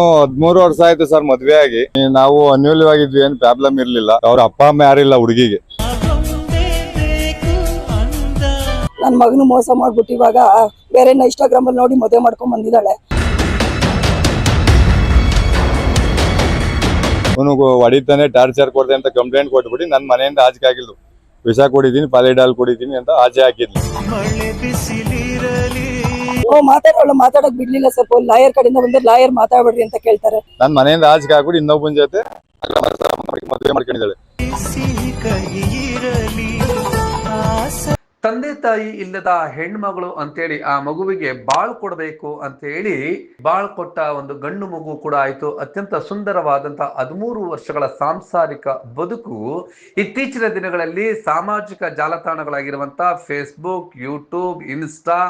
ಹದ್ಮೂರು ವರ್ಷ ಆಯ್ತು ಸರ್ ಮದ್ವೆ ಆಗಿ. ನಾವು ಅನ್ಯೂಲ್ಯವಾಗಿದ್ವಿ ಏನ್ ಪ್ರಾಬ್ಲಮ್ ಇರ್ಲಿಲ್ಲ. ಅವ್ರ ಅಪ್ಪ ಅಮ್ಮ ಯಾರಿಲ್ಲ ಹುಡುಗಿಗೆ. ನನ್ನ ಮಗನು ಮೋಸ ಮಾಡ್ಬಿಟ್ಟು ಇವಾಗ ಬೇರೆ ಇನ್ಸ್ಟಾಗ್ರಾಮ್ ಅಲ್ಲಿ ನೋಡಿ ಮದುವೆ ಮಾಡ್ಕೊಂಡ್ ಬಂದಿದ್ದಾಳೆ. ಅವನು ಹೊಡಿತಾನೆ ಟಾರ್ಚರ್ ಕೊಡ್ದೆ ಅಂತ ಕಂಪ್ಲೇಂಟ್ ಕೊಟ್ಬಿಟ್ಟು ನನ್ನ ಮನೆಯಿಂದ ಆಚೆ ಆಗಿಲ್ದು. ವಿಷ ಕೊಡಿದ್ದೀನಿ ಪಾಲಿಡಾಲ್ ಕೊಡಿದ್ದೀನಿ ಅಂತ ಆಚೆ ಹಾಕಿದ್ಲು. ಓ ಮಾತಾಡೋಳು ಮಾತಾಡಕ್ ಬಿಡ್ಲಿಲ್ಲ ಸ್ವಲ್ಪ ಲಾಯರ್ ಕಡೆಯಿಂದ ಬಂದ್ರೆ ಲಾಯರ್ ಮಾತಾಡ್ಬೇಡ್ರಿ ಅಂತ ಕೇಳ್ತಾರೆ. ನನ್ನ ಮನೆಯಿಂದ ಆಚೆ ಹಾಕ್ಬಿಟ್ಟು ಇನ್ನೊಬ್ಬನ ಜೊತೆ ಮದುವೆ ಮಾಡ್ಕೊಂಡಿದ್ದಾಳೆ. ತಂದೆ ತಾಯಿ ಇಲ್ಲದ ಹೆಣ್ಮಗಳು ಅಂತೇಳಿ ಆ ಮಗುವಿಗೆ ಬಾಳ್ ಕೊಡಬೇಕು ಅಂತೇಳಿ ಬಾಳ್ ಕೊಟ್ಟ ಒಂದು ಗಂಡು ಮಗು ಕೂಡ ಆಯ್ತು. ಅತ್ಯಂತ ಸುಂದರವಾದಂತಹ ಹದಿಮೂರು ವರ್ಷಗಳ ಸಾಂಸಾರಿಕ ಬದುಕು ಇತ್ತೀಚಿನ ದಿನಗಳಲ್ಲಿ ಸಾಮಾಜಿಕ ಜಾಲತಾಣಗಳಾಗಿರುವಂತ ಫೇಸ್ಬುಕ್ ಯೂಟ್ಯೂಬ್ ಇನ್ಸ್ಟಾ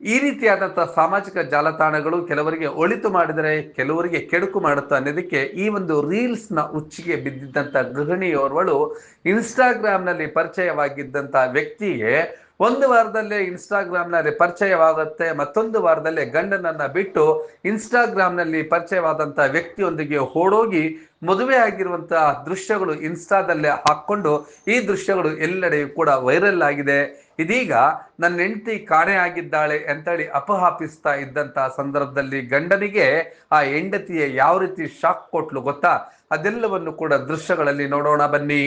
ಈ ರೀತಿಯಾದಂತಹ ಸಾಮಾಜಿಕ ಜಾಲತಾಣಗಳು ಕೆಲವರಿಗೆ ಒಳಿತು ಮಾಡಿದರೆ ಕೆಲವರಿಗೆ ಕೆಡುಕು ಮಾಡುತ್ತೆ ಅನ್ನೋದಕ್ಕೆ ಈ ಒಂದು ರೀಲ್ಸ್ನ ಉಚ್ಚಿಗೆ ಬಿದ್ದಿದ್ದಂತ ಗೃಹಿಣಿಯೋರ್ವಳು ಇನ್ಸ್ಟಾಗ್ರಾಮ್ನಲ್ಲಿ ಪರಿಚಯವಾಗಿದ್ದಂತ ವ್ಯಕ್ತಿಗೆ ಒಂದು ವಾರದಲ್ಲೇ ಇನ್ಸ್ಟಾಗ್ರಾಮ್ನಲ್ಲಿ ಪರಿಚಯವಾಗುತ್ತೆ, ಮತ್ತೊಂದು ವಾರದಲ್ಲೇ ಗಂಡನನ್ನ ಬಿಟ್ಟು ಇನ್ಸ್ಟಾಗ್ರಾಮ್ನಲ್ಲಿ ನಲ್ಲಿ ಪರಿಚಯವಾದಂತ ವ್ಯಕ್ತಿಯೊಂದಿಗೆ ಓಡೋಗಿ ಮದುವೆ ಆಗಿರುವಂತಹ ದೃಶ್ಯಗಳು ಇನ್ಸ್ಟಾದಲ್ಲೇ ಹಾಕೊಂಡು ಈ ದೃಶ್ಯಗಳು ಎಲ್ಲೆಡೆಯೂ ಕೂಡ ವೈರಲ್ ಆಗಿದೆ. ಇದೀಗ ನನ್ನ ಹೆಂಡತಿ ಕಾಣೆ ಆಗಿದ್ದಾಳೆ ಅಂತೇಳಿ ಅಪಹಾಪಿಸ್ತಾ ಇದ್ದಂತಹ ಸಂದರ್ಭದಲ್ಲಿ ಗಂಡನಿಗೆ ಆ ಹೆಂಡತಿಯ ಯಾವ ರೀತಿ ಶಾಕ್ ಕೊಟ್ಲು ಗೊತ್ತಾ? ಅದೆಲ್ಲವನ್ನು ಕೂಡ ದೃಶ್ಯಗಳಲ್ಲಿ ನೋಡೋಣ ಬನ್ನಿ.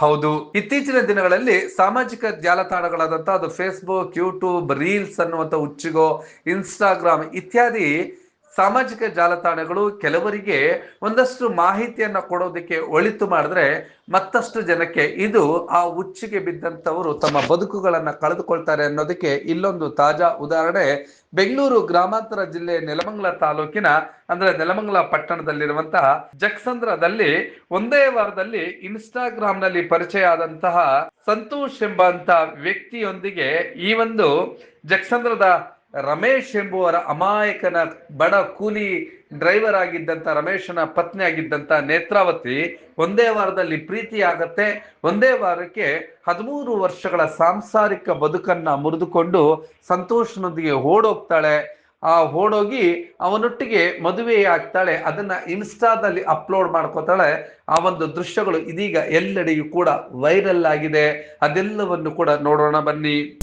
ಹೌದು. ಇತ್ತೀಚಿನ ದಿನಗಳಲ್ಲಿ ಸಾಮಾಜಿಕ ಜಾಲತಾಣಗಳಾದಂತಹ ಅದು ಫೇಸ್ಬುಕ್ ಯೂಟ್ಯೂಬ್ ರೀಲ್ಸ್ ಅನ್ನುವಂಥ ಉಚ್ಚಿಗೋ ಇನ್ಸ್ಟಾಗ್ರಾಮ್ ಇತ್ಯಾದಿ ಸಾಮಾಜಿಕ ಜಾಲತಾಣಗಳು ಕೆಲವರಿಗೆ ಒಂದಷ್ಟು ಮಾಹಿತಿಯನ್ನ ಕೊಡೋದಕ್ಕೆ ಒಳಿತು ಮಾಡಿದ್ರೆ ಮತ್ತಷ್ಟು ಜನಕ್ಕೆ ಇದು ಆ ಹುಚ್ಚಿಗೆ ಬಿದ್ದಂತವರು ತಮ್ಮ ಬದುಕುಗಳನ್ನ ಕಳೆದುಕೊಳ್ತಾರೆ ಅನ್ನೋದಕ್ಕೆ ಇಲ್ಲೊಂದು ತಾಜಾ ಉದಾಹರಣೆ. ಬೆಂಗಳೂರು ಗ್ರಾಮಾಂತರ ಜಿಲ್ಲೆ ನೆಲಮಂಗಲ ತಾಲೂಕಿನ, ಅಂದ್ರೆ ನೆಲಮಂಗಲ ಪಟ್ಟಣದಲ್ಲಿರುವಂತಹ ಜಕ್ಸಂದ್ರದಲ್ಲಿ ಒಂದೇ ವಾರದಲ್ಲಿ ಇನ್ಸ್ಟಾಗ್ರಾಮ್ನಲ್ಲಿ ಪರಿಚಯ ಆದಂತಹ ಸಂತೋಷ್ ಎಂಬಂತ ವ್ಯಕ್ತಿಯೊಂದಿಗೆ ಈ ಒಂದು ಜಕ್ಸಂದ್ರದ ರಮೇಶ್ ಎಂಬುವರ ಅಮಾಯಕನ ಬಡ ಕೂಲಿ ಡ್ರೈವರ್ ಆಗಿದ್ದಂತ ರಮೇಶನ ಪತ್ನಿ ಆಗಿದ್ದಂತ ನೇತ್ರಾವತಿ ಒಂದೇ ವಾರದಲ್ಲಿ ಪ್ರೀತಿ ಆಗತ್ತೆ. ಒಂದೇ ವಾರಕ್ಕೆ ಹದಿಮೂರು ವರ್ಷಗಳ ಸಾಂಸಾರಿಕ ಬದುಕನ್ನ ಮುರಿದುಕೊಂಡು ಸಂತೋಷನೊಂದಿಗೆ ಓಡೋಗ್ತಾಳೆ. ಆ ಓಡೋಗಿ ಅವನೊಟ್ಟಿಗೆ ಮದುವೆ ಆಗ್ತಾಳೆ. ಅದನ್ನ ಇನ್ಸ್ಟಾದಲ್ಲಿ ಅಪ್ಲೋಡ್ ಮಾಡ್ಕೋತಾಳೆ. ಆ ಒಂದು ದೃಶ್ಯಗಳು ಇದೀಗ ಎಲ್ಲೆಡೆಯೂ ಕೂಡ ವೈರಲ್ ಆಗಿದೆ. ಅದೆಲ್ಲವನ್ನು ಕೂಡ ನೋಡೋಣ ಬನ್ನಿ.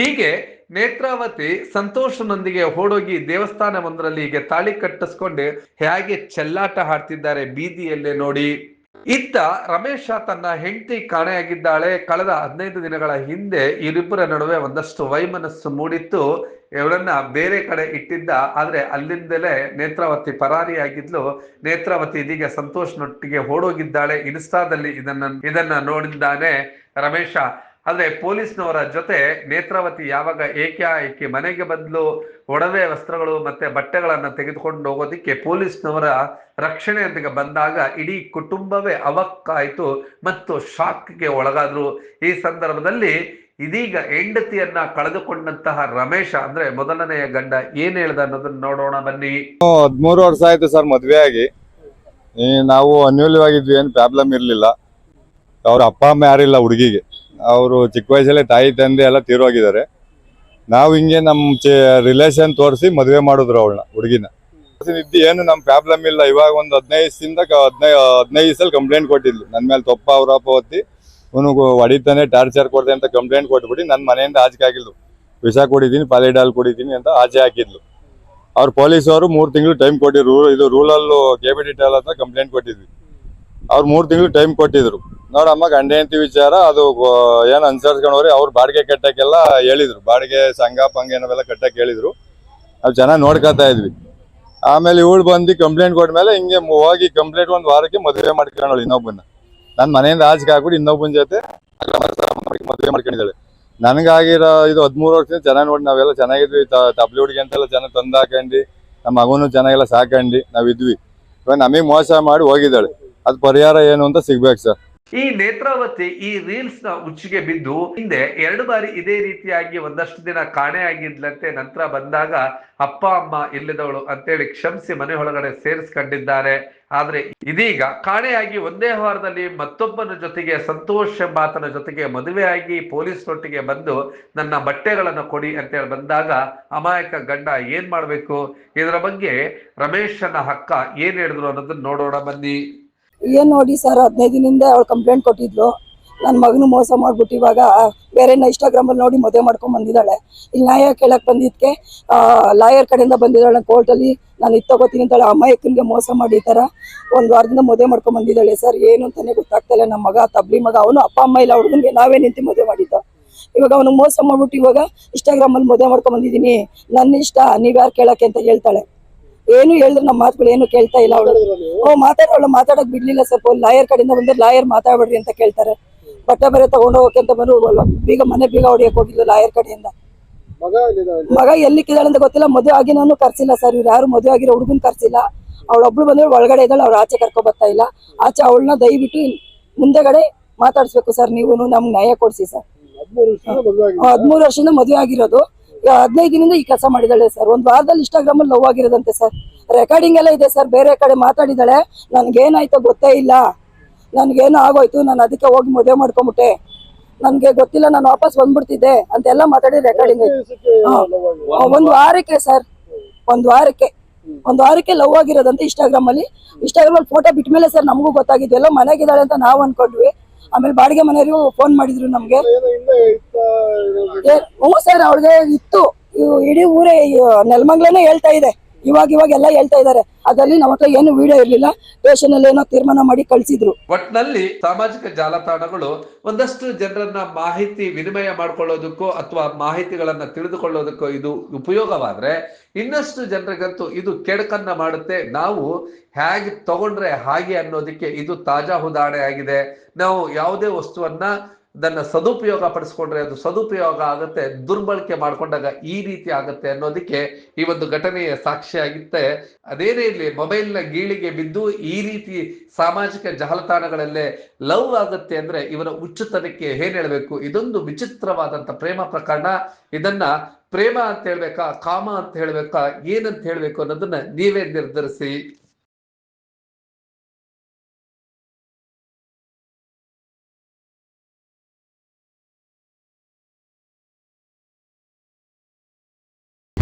ಹೀಗೆ ನೇತ್ರಾವತಿ ಸಂತೋಷನೊಂದಿಗೆ ಓಡೋಗಿ ದೇವಸ್ಥಾನವೊಂದರಲ್ಲಿ ಹೀಗೆ ತಾಳಿ ಕಟ್ಟಿಸ್ಕೊಂಡು ಹೇಗೆ ಚೆಲ್ಲಾಟ ಹಾಡ್ತಿದ್ದಾರೆ ಬೀದಿಯಲ್ಲೇ ನೋಡಿ. ಇತ್ತ ರಮೇಶ ತನ್ನ ಹೆಂಡತಿ ಕಾಣೆಯಾಗಿದ್ದಾಳೆ. ಕಳೆದ ಹದಿನೈದು ದಿನಗಳ ಹಿಂದೆ ಇವರಿಬ್ಬರ ನಡುವೆ ಒಂದಷ್ಟು ವೈಮನಸ್ಸು ಮೂಡಿತ್ತು. ಇವರನ್ನ ಬೇರೆ ಕಡೆ ಇಟ್ಟಿದ್ದ. ಆದ್ರೆ ಅಲ್ಲಿಂದಲೇ ನೇತ್ರಾವತಿ ಪರಾರಿಯಾಗಿದ್ಲು. ನೇತ್ರಾವತಿ ಇದೀಗ ಸಂತೋಷ್ನೊಟ್ಟಿಗೆ ಓಡೋಗಿದ್ದಾಳೆ. ಇನ್ಸ್ಟಾದಲ್ಲಿ ಇದನ್ನ ಇದನ್ನ ನೋಡಿದ್ದಾನೆ ರಮೇಶ. ಆದ್ರೆ ಪೊಲೀಸ್ನವರ ಜೊತೆ ನೇತ್ರಾವತಿ ಯಾವಾಗ ಏಕೆ ಏಕೆ ಮನೆಗೆ ಬದಲು ಒಡವೆ ವಸ್ತ್ರಗಳು ಮತ್ತೆ ಬಟ್ಟೆಗಳನ್ನ ತೆಗೆದುಕೊಂಡು ಹೋಗೋದಿಕ್ಕೆ ಪೊಲೀಸ್ನವರ ರಕ್ಷಣೆಯೊಂದಿಗೆ ಬಂದಾಗ ಇಡೀ ಕುಟುಂಬವೇ ಅವಕ್ಕಾಯ್ತು ಮತ್ತು ಶಾಕ್ಗೆ ಒಳಗಾದ್ರು. ಈ ಸಂದರ್ಭದಲ್ಲಿ ಇದೀಗ ಹೆಂಡತಿಯನ್ನ ಕಳೆದುಕೊಂಡಂತಹ ರಮೇಶ ಅಂದ್ರೆ ಮೊದಲನೆಯ ಗಂಡ ಏನ್ ಹೇಳ್ದ ಅನ್ನೋದನ್ನ ನೋಡೋಣ ಬನ್ನಿ. ಹದ್ಮೂರು ವರ್ಷ ಆಯ್ತು ಸರ್ ಮದ್ವೆ ಆಗಿ. ನಾವು ಅನ್ಯೂಲ್ಯವಾಗಿದ್ವಿ ಏನ್ ಪ್ರಾಬ್ಲಮ್ ಇರ್ಲಿಲ್ಲ. ಅವ್ರ ಅಪ್ಪ ಅಮ್ಮ ಯಾರಿಲ್ಲ ಹುಡುಗಿಗೆ. ಅವರು ಚಿಕ್ಕ ವಯಸ್ಸಲ್ಲೇ ತಾಯಿ, ತಂದೆ ಎಲ್ಲ ತೀರೋಗಿದ್ದಾರೆ ನಾವು ಹಿಂಗೆ ನಮ್ಮ ರಿಲೇಷನ್ ತೋರಿಸಿ ಮದುವೆ ಮಾಡಿದ್ರು ಅವಳನ್ನ, ಹುಡುಗಿನ. ಇದ್ದು ಏನು ನಮ್ಮ ಪ್ರಾಬ್ಲಮ್ ಇಲ್ಲ. ಇವಾಗ ಒಂದು ಹದಿನೈದು ದಿವಸದಿಂದ ಹದಿನೈದು ಹದಿನೈದು ಸಲ ಕಂಪ್ಲೇಂಟ್ ಕೊಟ್ಟಿದ್ಲು. ನನ್ನ ಮೇಲೆ ತಪ್ಪ ಅವರಪ್ಪ ಒತ್ತಿ ಅವನಿಗೆ ಹೊಡಿತಾನೆ ಟಾರ್ಚರ್ ಕೊಡ್ದೆ ಅಂತ ಕಂಪ್ಲೇಂಟ್ ಕೊಟ್ಬಿಟ್ಟು ನನ್ನ ಮನೆಯಿಂದ ಆಚೆ ಆಗಿದ್ಲು ವಿಷ ಕೊಡಿದ್ದೀನಿ ಪಾಲಿಡಾಲ್ ಕೊಡಿದ್ದೀನಿ ಅಂತ ಆಚೆ ಹಾಕಿದ್ಲು. ಅವ್ರು ಪೊಲೀಸವರು ಮೂರು ತಿಂಗಳು ಟೈಮ್ ಕೊಟ್ಟಿದ್ರು. ಇದು ರೂರಲ್ ಕೆ ಬಿ ಡಿಟೇಲ್ ಹತ್ರ ಕಂಪ್ಲೇಂಟ್ ಕೊಟ್ಟಿದ್ವಿ. ಅವ್ರು ಮೂರು ತಿಂಗಳು ಟೈಮ್ ಕೊಟ್ಟಿದ್ರು. ನೋಡಮ್ಮ ಗಂಡ ಹೆಂಡತಿ ವಿಚಾರ, ಅದು ಏನು ಅನ್ಸರ್ಸ್ಕೊಂಡವ್ರಿ, ಅವ್ರು ಬಾಡಿಗೆ ಕಟ್ಟಕ್ಕೆಲ್ಲ ಹೇಳಿದ್ರು. ಬಾಡಿಗೆ ಸಂಘ, ಪಂಗ ಏನವೆಲ್ಲ ಕಟ್ಟಕ್ಕೆ ಹೇಳಿದ್ರು. ನಾವು ಚೆನ್ನಾಗಿ ನೋಡ್ಕೊತಾ ಇದ್ವಿ. ಆಮೇಲೆ ಇವಳು ಬಂದು ಕಂಪ್ಲೇಂಟ್ ಕೊಟ್ಮೇಲೆ ಹಿಂಗೆ ಹೋಗಿ ಕಂಪ್ಲೇಂಟ್ ಒಂದು ವಾರಕ್ಕೆ ಮದುವೆ ಮಾಡ್ಕೊಂಡವಳು ಇನ್ನೊಬ್ಬನ ನನ್ನ ಮನೆಯಿಂದ ಆಚೆಗೆ ಹಾಕ್ಬಿಟ್ಟು ಇನ್ನೊಬ್ಬನ ಜೊತೆ ಮದುವೆ ಮಾಡ್ಕೊಂಡಿದ್ದಾಳೆ. ನನಗಾಗಿರೋ ಇದು ಹದಿಮೂರು ವರ್ಷದಿಂದ ಚೆನ್ನಾಗಿ ನೋಡಿ ನಾವೆಲ್ಲ ಚೆನ್ನಾಗಿದ್ವಿ. ತಬ್ಲಿ ಹುಡುಗಿ ಅಂತೆಲ್ಲ ಚೆನ್ನಾಗಿ ತಂದು ಹಾಕೊಂಡು ನಮ್ಮ ಮಗನೂ ಚೆನ್ನಾಗೆಲ್ಲ ಸಾಕಂಡಿ, ನಾವಿದ್ವಿ. ಇವಾಗ ನಮಗೆ ಮೋಸ ಮಾಡಿ ಹೋಗಿದ್ದಾಳೆ. ಅದು ಪರಿಹಾರ ಏನು ಅಂತ ಸಿಗ್ಬೇಕು ಸರ್. ಈ ನೇತ್ರಾವತಿ ಈ ರೀಲ್ಸ್ನ ಉಚ್ಚಿಗೆ ಬಿದ್ದು ಹಿಂದೆ ಎರಡು ಬಾರಿ ಇದೇ ರೀತಿಯಾಗಿ ಒಂದಷ್ಟು ದಿನ ಕಾಣೆ ಆಗಿದ್ಲಂತೆ ನಂತರ ಬಂದಾಗ ಅಪ್ಪ, ಅಮ್ಮ ಇಲ್ಲದವಳು ಅಂತೇಳಿ ಕ್ಷಮಿಸಿ ಮನೆ ಒಳಗಡೆ ಸೇರಿಸ್ಕೊಂಡಿದ್ದಾರೆ. ಆದ್ರೆ ಇದೀಗ ಕಾಣೆಯಾಗಿ ಒಂದೇ ವಾರದಲ್ಲಿ ಮತ್ತೊಬ್ಬನ ಜೊತೆಗೆ ಸಂತೋಷ್ ಎಂಬಾತನ ಜೊತೆಗೆ ಮದುವೆಯಾಗಿ ಪೊಲೀಸ್ನೊಟ್ಟಿಗೆ ಬಂದು ನನ್ನ ಬಟ್ಟೆಗಳನ್ನು ಕೊಡಿ ಅಂತೇಳಿ ಬಂದಾಗ ಅಮಾಯಕ ಗಂಡ ಏನ್ ಮಾಡ್ಬೇಕು? ಇದರ ಬಗ್ಗೆ ರಮೇಶನ ಹಕ್ಕ ಏನ್ ಹೇಳಿದ್ರು ಅನ್ನೋದನ್ನ ನೋಡೋಣ ಬನ್ನಿ. ಏನ್ ನೋಡಿ ಸರ್ ಹದಿನೈದು ದಿನದಿಂದ ಅವಳು ಕಂಪ್ಲೇಂಟ್ ಕೊಟ್ಟಿದ್ಲು. ನನ್ನ ಮಗನು ಮೋಸ ಮಾಡ್ಬಿಟ್ಟು ಇವಾಗ ಬೇರೆ ಇನ್ಸ್ಟಾಗ್ರಾಮ್ ಅಲ್ಲಿ ನೋಡಿ ಮದುವೆ ಮಾಡ್ಕೊಂಡ್ ಬಂದಿದ್ದಾಳೆ. ಇಲ್ಲಿ ನ್ಯಾಯ ಕೇಳಕ್ ಬಂದಿದ್ಕೆ ಲಾಯರ್ ಕಡೆಯಿಂದ ಬಂದಿದ್ದಾಳೆ ಕೋರ್ಟಲ್ಲಿ ನಾನು ಇದು ತಗೋತೀನಿ ಅಂತಾಳೆ. ಅಮ್ಮಾಯಕ್ಕನಿಗೆ ಮೋಸ ಮಾಡಿ ಈ ಒಂದು ವಾರದಿಂದ ಮದುವೆ ಮಾಡ್ಕೊಂಡ್ ಬಂದಿದ್ದಾಳೆ ಸರ್ ಏನು ಅಂತಾನೆ ಗೊತ್ತಾಗ್ತಿಲ್ಲ ನಮ್ಮ ಮಗ, ತಬ್ಲಿ ಮಗ, ಅವನು ಅಪ್ಪ, ಅಮ್ಮ ಇಲ್ಲ, ಹುಡುಗನಿಗೆ ನಾವೇ ನಿಂತು ಮದುವೆ ಮಾಡಿದ್ದು. ಇವಾಗ ಅವನು ಮೋಸ ಮಾಡ್ಬಿಟ್ಟು ಇವಾಗ ಇನ್ಸ್ಟಾಗ್ರಾಮ್ ಅಲ್ಲಿ ಮದುವೆ ಮಾಡ್ಕೊಂಡ್ ಬಂದಿದ್ದೀನಿ. ನನ್ನ ಇಷ್ಟ, ನೀವ್ಯಾರು ಕೇಳಕ್ಕೆ ಅಂತ ಹೇಳ್ತಾಳೆ. ಏನು ಹೇಳಿದ್ರು ನಮ್ಮ ಮಾತುಗಳು ಏನು ಕೇಳ್ತಾ ಇಲ್ಲ ಅವಳು. ಓ ಮಾತಾಡೋಳು ಮಾತಾಡಕ್ ಬಿಡ್ಲಿಲ್ಲ ಸ್ವಲ್ಪ ಲಾಯರ್ ಕಡೆಯಿಂದ ಬಂದ್ರೆ ಲಾಯರ್ ಮಾತಾಡ್ಬೇಡ್ರಿ ಅಂತ ಕೇಳ್ತಾರೆ. ಬಟ್ಟೆ ಬರೆ ತಗೊಂಡು ಹೋಗಕ್ಕೆ ಅಂತ ಬಂದು ಒಲ್ಲ- ಬೀಗ ಮನೆ ಬೀಗ ಹೊಡಿಯಕ್ ಹೋಗಿದ್ಲು ಲಾಯರ್ ಕಡೆಯಿಂದ. ಮಗ ಎಲ್ಲಿ ಅಂತ ಗೊತ್ತಿಲ್ಲ. ಮದುವೆ ಆಗಿ ನಾನು ಕರ್ಸಿಲ್ಲ ಸರ್. ಇವ್ರು ಯಾರು ಮದುವೆ ಆಗಿರೋ ಹುಡುಗನ್ ಕರ್ಸಿಲ್ಲ. ಅವಳೊಬ್ಳು ಬಂದ್ರೆ ಒಳಗಡೆ ಇದ್ದಾಳೆ ಅವ್ರು ಆಚೆ ಕರ್ಕೊ ಬರ್ತಾ ಇಲ್ಲ. ಆಚೆ ಅವಳನ್ನ ದಯವಿಟ್ಟು ಮುಂದೆಗಡೆ ಮಾತಾಡ್ಸ್ಬೇಕು ಸರ್. ನೀವು ನಮ್ಗೆ ನ್ಯಾಯ ಕೊಡ್ಸಿ ಸರ್. ಹದಿಮೂರು ವರ್ಷದಿಂದ ಮದುವೆ ಆಗಿರೋದು. ಹದಿನೈದು ದಿನದಿಂದ ಈ ಕೆಲಸ ಮಾಡಿದಾಳೆ ಸರ್. ಒಂದು ವಾರದಲ್ಲಿ ಇನ್ಸ್ಟಾಗ್ರಾಮ್ ಅಲ್ಲಿ ಲವ್ ಆಗಿರೋದಂತೆ ಸರ್. ರೆಕಾರ್ಡಿಂಗ್ ಎಲ್ಲ ಇದೆ ಸರ್. ಬೇರೆ ಕಡೆ ಮಾತಾಡಿದಾಳೆ ನನ್ಗೇನಾಯ್ತೋ ಗೊತ್ತೇ ಇಲ್ಲ. ನನ್ಗೇನೋ ಆಗೋಯ್ತು. ನಾನು ಅದಕ್ಕೆ ಹೋಗಿ ಮದುವೆ ಮಾಡ್ಕೊಂಬಿಟ್ಟೆ. ನನ್ಗೆ ಗೊತ್ತಿಲ್ಲ. ನಾನು ವಾಪಸ್ ಬಂದ್ಬಿಡ್ತಿದ್ದೆ. ಅಂತೆಲ್ಲ ಮಾತಾಡಿ ರೆಕಾರ್ಡಿಂಗ್ ಒಂದು ವಾರಕ್ಕೆ ಸರ್. ಒಂದು ವಾರಕ್ಕೆ. ಒಂದು ವಾರಕ್ಕೆ ಲವ್ ಆಗಿರೋದಂತೆ ಇನ್ಸ್ಟಾಗ್ರಾಮ್ ಅಲ್ಲಿ. ಇನ್ಸ್ಟಾಗ್ರಾಮ್ ಅಲ್ಲಿ ಫೋಟೋ ಬಿಟ್ಮೇಲೆ ಸರ್ ನಮಗೂ ಗೊತ್ತಾಗಿದ್ದು. ಎಲ್ಲ ಮನೆಗಿದ್ದಾಳೆ ಅಂತ ನಾವು ಅನ್ಕೊಂಡ್ವಿ. ಆಮೇಲೆ ಬಾಡಿಗೆ ಮನೆಯವರು ಫೋನ್ ಮಾಡಿದ್ರು ನಮ್ಗೆ. ಹ್ಞೂ ಸರ್ ಅವ್ರಿಗೆ ಇತ್ತು. ಇಡೀ ಊರೇ ನೆಲಮಂಗ್ಲನೇ ಹೇಳ್ತಾ ಇದೆ. ಇವಾಗ ಇವಾಗ ಎಲ್ಲ ಹೇಳ್ತಾ ಇದ್ದಾರೆ. ಅದರಲ್ಲಿ ನಮ್ಮ ಹತ್ರ ಏನು ವಿಡಿಯೋ ಇರಲಿಲ್ಲ. ಸ್ಟೇಷನ್ ಅಲ್ಲಿ ಏನೋ ತೀರ್ಮಾನ ಮಾಡಿ ಕಳ್ಸಿದ್ರು. ಒಟ್ನಲ್ಲಿ ಸಾಮಾಜಿಕ ಜಾಲತಾಣಗಳು ಒಂದಷ್ಟು ಜನರನ್ನ ಮಾಹಿತಿ ವಿನಿಮಯ ಮಾಡ್ಕೊಳ್ಳೋದಕ್ಕೋ ಅಥವಾ ಮಾಹಿತಿಗಳನ್ನ ತಿಳಿದುಕೊಳ್ಳೋದಕ್ಕೋ ಇದು ಉಪಯೋಗವಾದ್ರೆ ಇನ್ನಷ್ಟು ಜನರಿಗಂತೂ ಇದು ಕೆಡಕನ್ನ ಮಾಡುತ್ತೆ. ನಾವು ಹೇಗೆ ತಗೊಂಡ್ರೆ ಹಾಗೆ ಅನ್ನೋದಕ್ಕೆ ಇದು ತಾಜಾ ಉದಾಹರಣೆ ಆಗಿದೆ. ನಾವು ಯಾವುದೇ ವಸ್ತುವನ್ನ ಅದನ್ನ ಸದುಪಯೋಗ ಪಡಿಸ್ಕೊಂಡ್ರೆ ಅದು ಸದುಪಯೋಗ ಆಗುತ್ತೆ, ದುರ್ಬಳಕೆ ಮಾಡ್ಕೊಂಡಾಗ ಈ ರೀತಿ ಆಗುತ್ತೆ ಅನ್ನೋದಕ್ಕೆ ಈ ಒಂದು ಘಟನೆಯ ಸಾಕ್ಷಿಯಾಗಿತ್ತೆ ಅದೇನೇ ಇರಲಿ, ಮೊಬೈಲ್ನ ಗೀಳಿಗೆ ಬಿದ್ದು ಈ ರೀತಿ ಸಾಮಾಜಿಕ ಜಾಲತಾಣಗಳಲ್ಲೇ ಲವ್ ಆಗುತ್ತೆ ಅಂದ್ರೆ ಇವರ ಹುಚ್ಚುತನಕ್ಕೆ ಏನ್ ಹೇಳ್ಬೇಕು? ಇದೊಂದು ವಿಚಿತ್ರವಾದಂತ ಪ್ರೇಮ ಪ್ರಕರಣ. ಇದನ್ನ ಪ್ರೇಮ ಅಂತ ಹೇಳ್ಬೇಕಾ, ಕಾಮ ಅಂತ ಹೇಳ್ಬೇಕಾ, ಏನಂತ ಹೇಳ್ಬೇಕು ಅನ್ನೋದನ್ನ ನೀವೇ ನಿರ್ಧರಿಸಿ.